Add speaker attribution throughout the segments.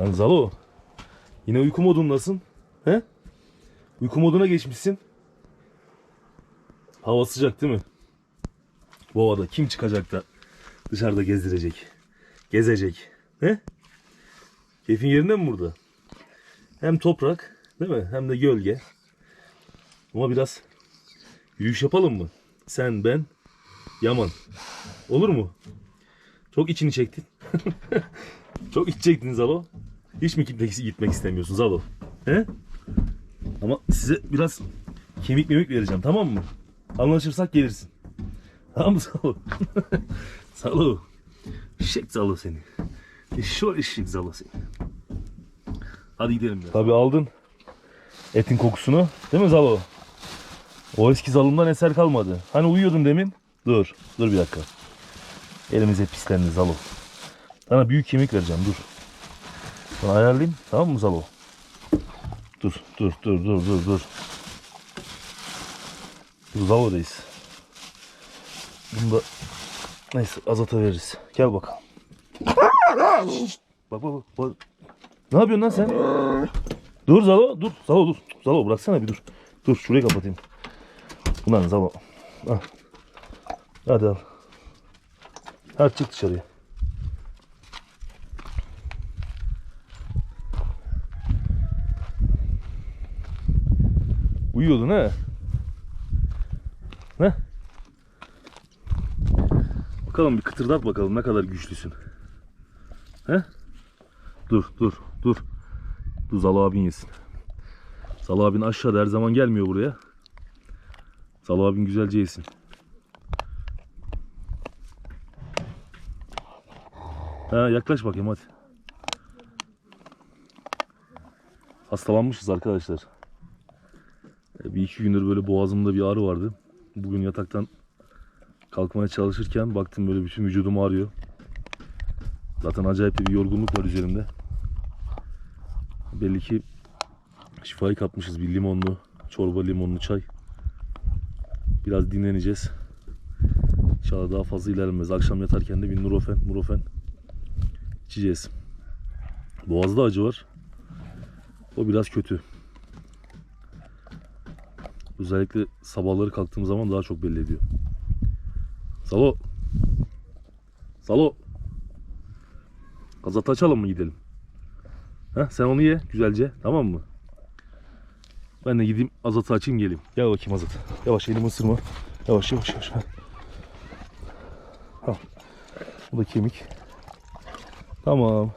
Speaker 1: Lan Zalo. Yine uyku modundasın. He? Uyku moduna geçmişsin. Hava sıcak değil mi? Bu havada kim çıkacak da dışarıda gezdirecek? Gezecek. He? Keyfin yerinde mi burada? Hem toprak değil mi? Hem de gölge. Ama biraz yürüyüş yapalım mı? Sen, ben, Yaman. Olur mu? Çok içini çektin. Çok iç çektin Zalo. Hiç mi gitmek, gitmek istemiyorsun Zalo? He? Ama size biraz kemik memik vereceğim tamam mı? Anlaşırsak gelirsin. Tamam mı Zalo? Zalo. Şek Zalo seni. Şöyle eşek Zalo seni. Hadi gidelim ya. Tabii aldın etin kokusunu. Değil mi Zalo? O eski zalımdan eser kalmadı. Hani uyuyordun demin. Dur. Dur bir dakika. Elimize pislendi Zalo. Sana büyük kemik vereceğim dur. Sana ayarlayayım tamam mı Zalo? Dur dur dur dur dur dur. Dur Zalo'dayız. Bunu da neyse azata veririz. Gel bakalım. Bak bak bak. bak. Ne yapıyorsun lan sen? Dur Zalo dur. Zalo dur. Zalo bıraksana bir dur. Dur şurayı kapatayım. Ulan Zalo. Al. Hadi al. Hadi çık dışarıya. Uyuyordun ha? Ne? Bakalım bir kıtırdat bakalım ne kadar güçlüsün. He? Dur dur dur. Dur Zalo abin yesin. Zalo abin aşağıda her zaman gelmiyor buraya. Zalo abin güzelce yesin. Ha yaklaş bakayım hadi. Hastalanmışız arkadaşlar. E, Bir iki gündür böyle boğazımda bir ağrı vardı. Bugün yataktan kalkmaya çalışırken baktım böyle bütün vücudum ağrıyor. Zaten acayip bir yorgunluk var üzerimde. Belli ki şifayı kapmışız bir limonlu, çorba limonlu çay. Biraz dinleneceğiz. İnşallah daha fazla ilerlemez. Akşam yatarken de bir nurofen, murofen içeceğiz. Boğazda acı var. O biraz kötü. Özellikle sabahları kalktığım zaman daha çok belli ediyor. Salo. Salo. Gazete açalım mı gidelim? Ha, sen onu ye güzelce tamam mı? Ben de gideyim azatı açayım geleyim. Gel bakayım azat. Yavaş elimi ısırma. Yavaş yavaş yavaş. Al. Bu da kemik. Tamam.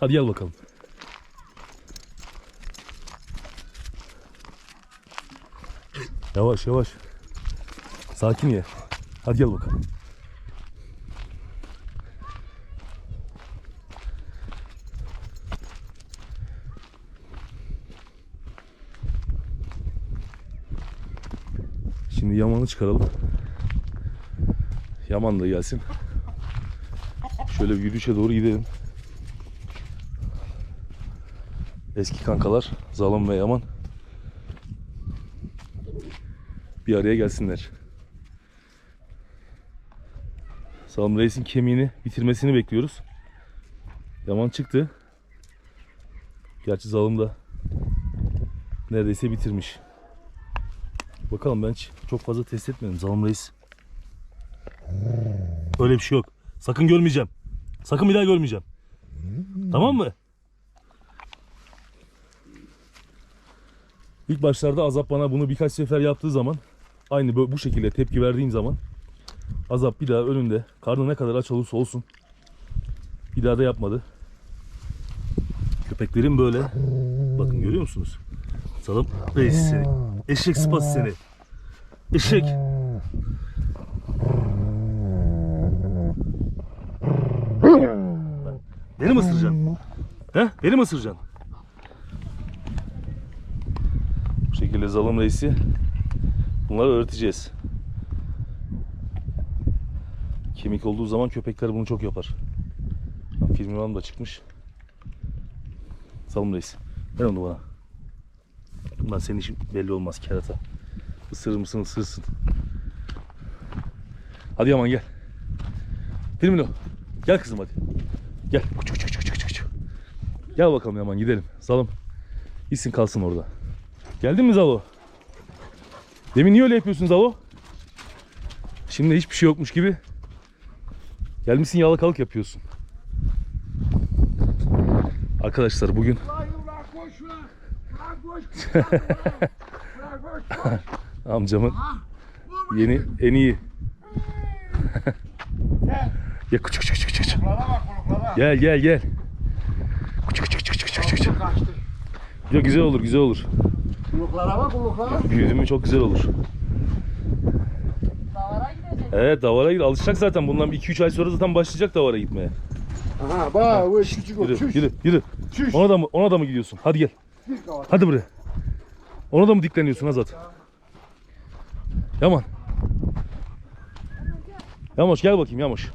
Speaker 1: Hadi gel bakalım. Yavaş yavaş. Sakin ye. Hadi gel bakalım. Şimdi Yaman'ı çıkaralım. Yaman da gelsin. Şöyle bir yürüyüşe doğru gidelim. Eski kankalar Zalım ve Yaman bir araya gelsinler. Zalım Reis'in kemiğini bitirmesini bekliyoruz. Yaman çıktı. Gerçi Zalım da neredeyse bitirmiş. Bakalım ben çok fazla test etmedim Zalım Reis. Öyle bir şey yok. Sakın görmeyeceğim. Sakın bir daha görmeyeceğim. Tamam mı? İlk başlarda Azap bana bunu birkaç sefer yaptığı zaman aynı bu şekilde tepki verdiğim zaman Azap bir daha önünde karnı ne kadar aç olursa olsun bir daha da yapmadı. Köpeklerim böyle. Bakın görüyor musunuz? Salım reis seni. Eşek sıpası seni. Eşek. Beni mi ısıracaksın? He? Beni mi ısıracaksın? Bu şekilde Zalım Reis'i bunları öğreteceğiz. Kemik olduğu zaman köpekler bunu çok yapar. Filmin hanım da çıkmış. Zalım Reis. Ver onu bana. Bundan senin işin belli olmaz kerata. Isırır mısın ısırırsın. Hadi Yaman gel. Firmino. Gel kızım hadi. Gel. Gel bakalım Yaman gidelim. Zalım. Gitsin kalsın orada. Geldin mi Zalo? Demin niye öyle yapıyorsun Zalo? Şimdi hiçbir şey yokmuş gibi. Gelmişsin yalakalık yapıyorsun. Arkadaşlar bugün amcamın yeni en iyi.
Speaker 2: Gel.
Speaker 1: Ya kuç.
Speaker 2: Kulaklara bak kulaklara.
Speaker 1: Gel gel gel. Kuç kuç kuç kuç.
Speaker 2: Kaçtı.
Speaker 1: Ya güzel olur güzel olur.
Speaker 2: Kulaklara bak kulaklara.
Speaker 1: Büyüdü mü çok güzel olur.
Speaker 3: Davara gidecek.
Speaker 1: Evet davara gir. Alışacak zaten. Bundan 2-3 ay sonra zaten başlayacak davara gitmeye.
Speaker 2: Aha bak bu küçük o.
Speaker 1: Yürü
Speaker 2: Çüş.
Speaker 1: yürü yürü.
Speaker 2: Çüş.
Speaker 1: Ona da mı ona da mı gidiyorsun? Hadi gel. Hadi buraya. Ona da mı dikleniyorsun Azat? Yaman. Yamoş gel bakayım Yamoş.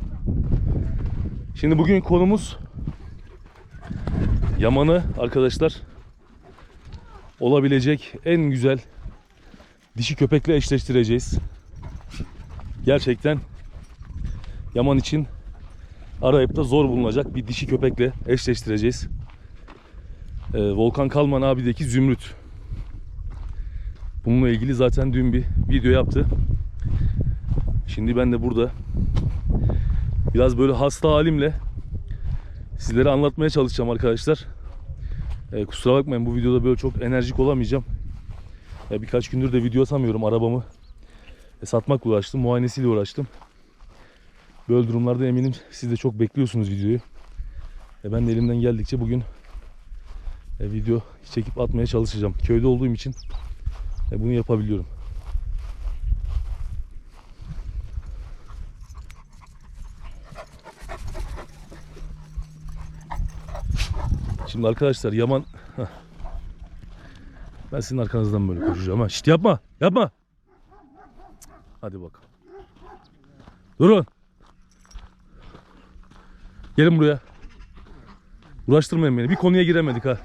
Speaker 1: Şimdi bugün konumuz Yaman'ı arkadaşlar olabilecek en güzel dişi köpekle eşleştireceğiz. Gerçekten Yaman için arayıp da zor bulunacak bir dişi köpekle eşleştireceğiz. Ee, Volkan Kalman abideki Zümrüt. Bununla ilgili zaten dün bir video yaptı. Şimdi ben de burada biraz böyle hasta halimle sizlere anlatmaya çalışacağım arkadaşlar. Ee, kusura bakmayın bu videoda böyle çok enerjik olamayacağım. Ee, birkaç gündür de video atamıyorum arabamı. e, satmakla uğraştım, muayenesiyle uğraştım. Böyle durumlarda eminim siz de çok bekliyorsunuz videoyu. E, ben de elimden geldikçe bugün e, video çekip atmaya çalışacağım. Köyde olduğum için e, bunu yapabiliyorum. Şimdi arkadaşlar Yaman ben sizin arkanızdan böyle koşacağım ha. Şişt yapma yapma. Hadi bakalım. Durun. Gelin buraya. Uğraştırmayın beni. Bir konuya giremedik ha.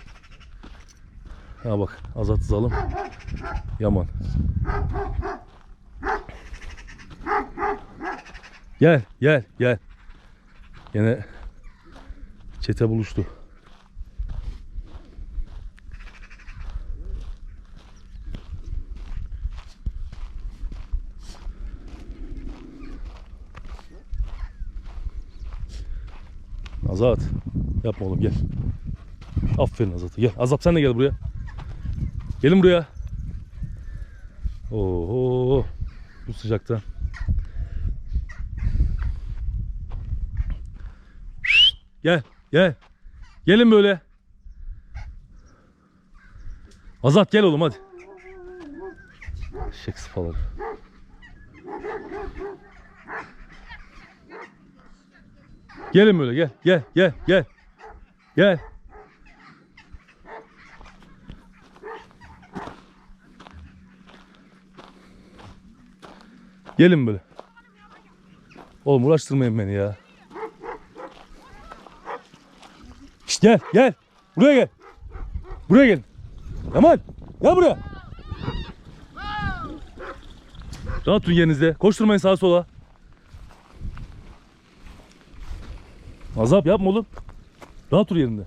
Speaker 1: Ha bak Azat Zalım. Yaman. Gel gel gel. Yine çete buluştu. Azat. Yapma oğlum gel. Aferin Azat'a gel. Azap sen de gel buraya. Gelin buraya. Oo, bu sıcakta. Gel, gel. Gelin böyle. Azat gel oğlum hadi. Şek sıfaları. Gelin böyle gel, gel, gel, gel. Gel. Gelin böyle. Oğlum uğraştırmayın beni ya. İşte gel gel. Buraya gel. Buraya gel. Yaman gel buraya. Rahat durun yerinizde. Koşturmayın sağa sola. Azap yapma oğlum. Rahat dur yerinde.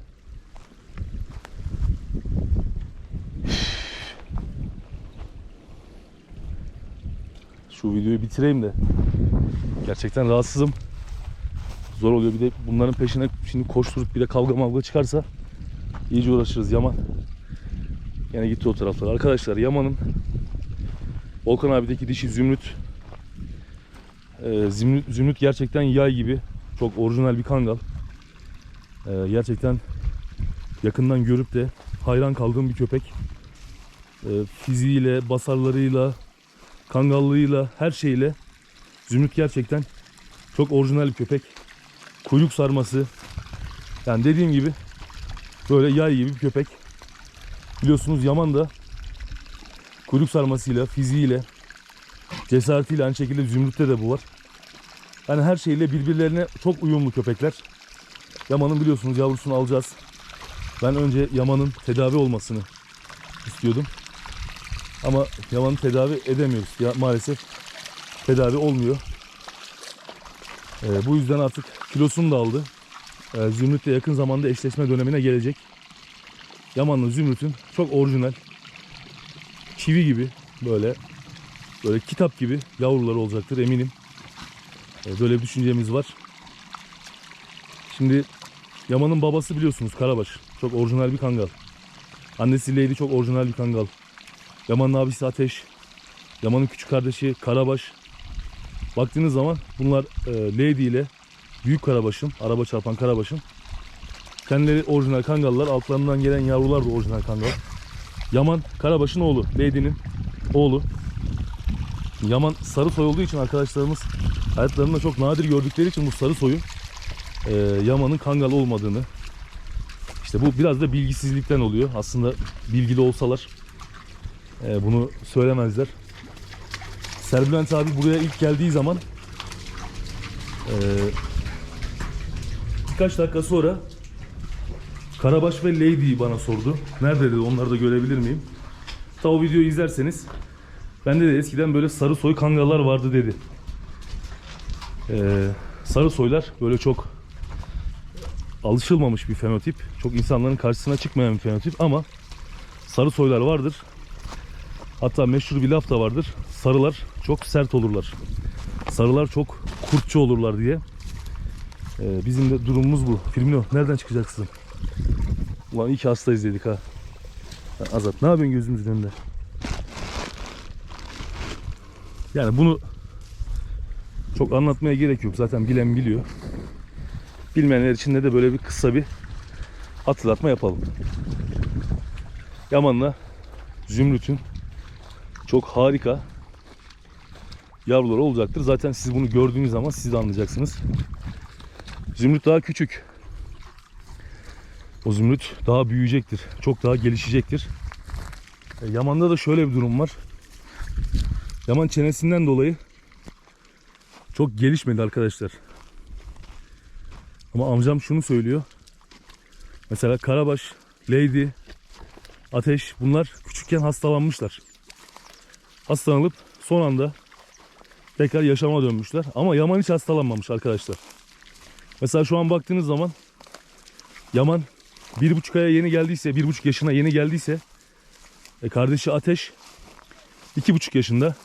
Speaker 1: Şu videoyu bitireyim de. Gerçekten rahatsızım. Zor oluyor bir de bunların peşine şimdi koşturup bir de kavga mavga çıkarsa iyice uğraşırız Yaman. Yine gitti o taraflara. Arkadaşlar Yaman'ın Volkan abideki dişi Zümrüt Ee, Zümrüt, Zümrüt gerçekten yay gibi çok orijinal bir kangal. Ee, gerçekten yakından görüp de hayran kaldığım bir köpek. Ee, fiziğiyle, basarlarıyla, kangallığıyla, her şeyle Zümrüt gerçekten çok orijinal bir köpek. Kuyruk sarması. Yani dediğim gibi böyle yay gibi bir köpek. Biliyorsunuz Yaman da kuyruk sarmasıyla, fiziğiyle, cesaretiyle aynı şekilde Zümrüt'te de bu var. Yani her şeyle birbirlerine çok uyumlu köpekler. Yaman'ın biliyorsunuz yavrusunu alacağız. Ben önce Yaman'ın tedavi olmasını istiyordum. Ama Yaman'ı tedavi edemiyoruz. Ya, maalesef tedavi olmuyor. Ee, bu yüzden artık kilosunu da aldı. Ee, Zümrüt'le yakın zamanda eşleşme dönemine gelecek. Yaman'la Zümrüt'ün çok orijinal, çivi gibi böyle böyle kitap gibi yavruları olacaktır eminim. Ee, böyle bir düşüncemiz var. Şimdi Yaman'ın babası biliyorsunuz Karabaş. Çok orijinal bir kangal. Annesi Leyli çok orijinal bir kangal. Yaman'ın abisi Ateş. Yaman'ın küçük kardeşi Karabaş. Baktığınız zaman bunlar e, Lady ile Büyük Karabaş'ın, araba çarpan Karabaş'ın kendileri orijinal kangallar. Altlarından gelen yavrular da orijinal kangal. Yaman Karabaş'ın oğlu. Lady'nin oğlu. Yaman sarı soy olduğu için arkadaşlarımız hayatlarında çok nadir gördükleri için bu sarı soyu e, Yaman'ın kangal olmadığını işte bu biraz da bilgisizlikten oluyor. Aslında bilgili olsalar e, bunu söylemezler. Serbülent abi buraya ilk geldiği zaman e, birkaç dakika sonra Karabaş ve Lady'yi bana sordu. Nerede dedi onları da görebilir miyim? Ta o videoyu izlerseniz bende de eskiden böyle sarı soy kangallar vardı dedi. Ee, sarı soylar böyle çok alışılmamış bir fenotip. Çok insanların karşısına çıkmayan bir fenotip ama sarı soylar vardır. Hatta meşhur bir laf da vardır. Sarılar çok sert olurlar. Sarılar çok kurtçu olurlar diye. Ee, bizim de durumumuz bu. Filmino nereden çıkacaksın? Ulan iyi ki hasta izledik ha. Azat ne yapıyorsun gözümüzün önünde? Yani bunu çok anlatmaya gerek yok. Zaten bilen biliyor. Bilmeyenler için de böyle bir kısa bir hatırlatma yapalım. Yaman'la Zümrüt'ün çok harika yavruları olacaktır. Zaten siz bunu gördüğünüz zaman siz de anlayacaksınız. Zümrüt daha küçük. O zümrüt daha büyüyecektir. Çok daha gelişecektir. E, Yaman'da da şöyle bir durum var. Yaman çenesinden dolayı çok gelişmedi arkadaşlar. Ama amcam şunu söylüyor. Mesela Karabaş, Lady, Ateş bunlar küçükken hastalanmışlar. Hastalanıp son anda tekrar yaşama dönmüşler. Ama Yaman hiç hastalanmamış arkadaşlar. Mesela şu an baktığınız zaman Yaman bir buçuk aya yeni geldiyse, bir buçuk yaşına yeni geldiyse e, kardeşi Ateş iki buçuk yaşında.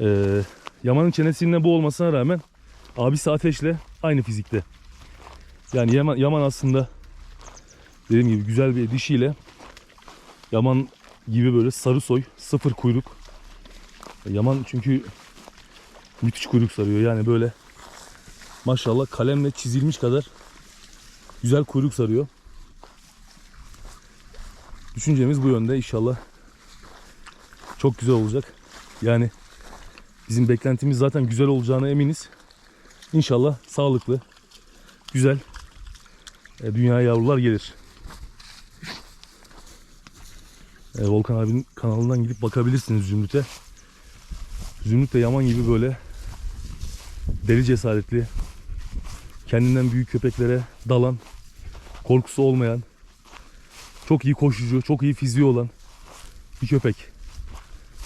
Speaker 1: E, Yaman'ın çenesinde bu olmasına rağmen abisi Ateş'le aynı fizikte. Yani Yaman, Yaman aslında dediğim gibi güzel bir dişiyle Yaman gibi böyle sarı soy, sıfır kuyruk. Yaman çünkü müthiş kuyruk sarıyor. Yani böyle maşallah kalemle çizilmiş kadar güzel kuyruk sarıyor. Düşüncemiz bu yönde inşallah. Çok güzel olacak. Yani bizim beklentimiz zaten güzel olacağına eminiz. İnşallah sağlıklı, güzel e, dünya yavrular gelir. E, Volkan abinin kanalından gidip bakabilirsiniz Zümrüt'e. Zümrüt de Yaman gibi böyle deli cesaretli, kendinden büyük köpeklere dalan, korkusu olmayan, çok iyi koşucu, çok iyi fiziği olan bir köpek.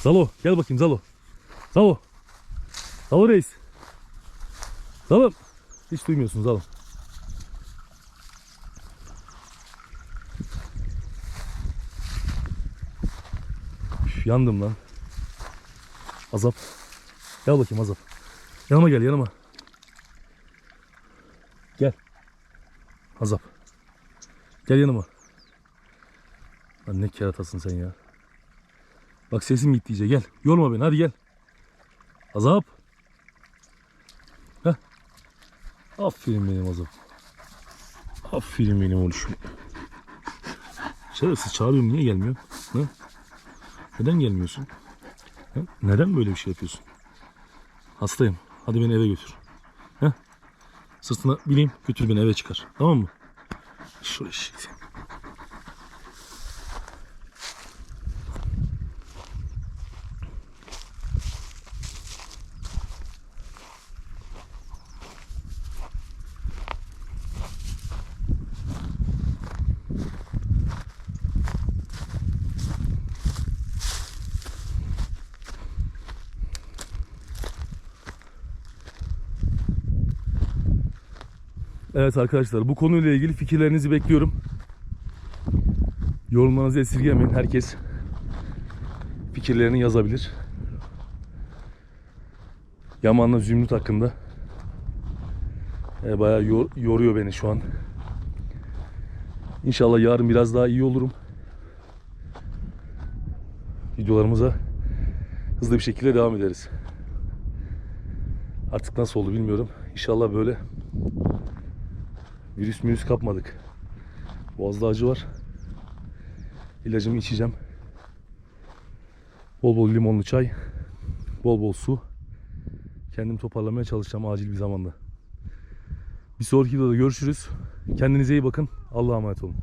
Speaker 1: Zalo gel bakayım Zalo. Zalo. Zalo reis. Zalo. Hiç duymuyorsun Zalo. Üf, yandım lan. Azap. Gel bakayım Azap. Yanıma gel yanıma. Gel. Azap. Gel yanıma. Lan ne keratasın sen ya. Bak sesim gitti iyice gel. Yorma beni hadi gel. Azap. Aferin benim Azap. Aferin benim oluşum. Şerefsiz çağırıyorum niye gelmiyor? Ha? Neden gelmiyorsun? Ha? Neden böyle bir şey yapıyorsun? Hastayım. Hadi beni eve götür. Heh. Sırtına bineyim götür beni eve çıkar. Tamam mı? Şuraya şimdi. Evet arkadaşlar bu konuyla ilgili fikirlerinizi bekliyorum. Yorumlarınızı esirgemeyin. Herkes fikirlerini yazabilir. Yaman'la Zümrüt hakkında. E, bayağı yor- yoruyor beni şu an. İnşallah yarın biraz daha iyi olurum. Videolarımıza hızlı bir şekilde devam ederiz. Artık nasıl oldu bilmiyorum. İnşallah böyle virüs virüs kapmadık. Boğazda acı var. İlacımı içeceğim. Bol bol limonlu çay. Bol bol su. Kendim toparlamaya çalışacağım acil bir zamanda. Bir sonraki videoda görüşürüz. Kendinize iyi bakın. Allah'a emanet olun.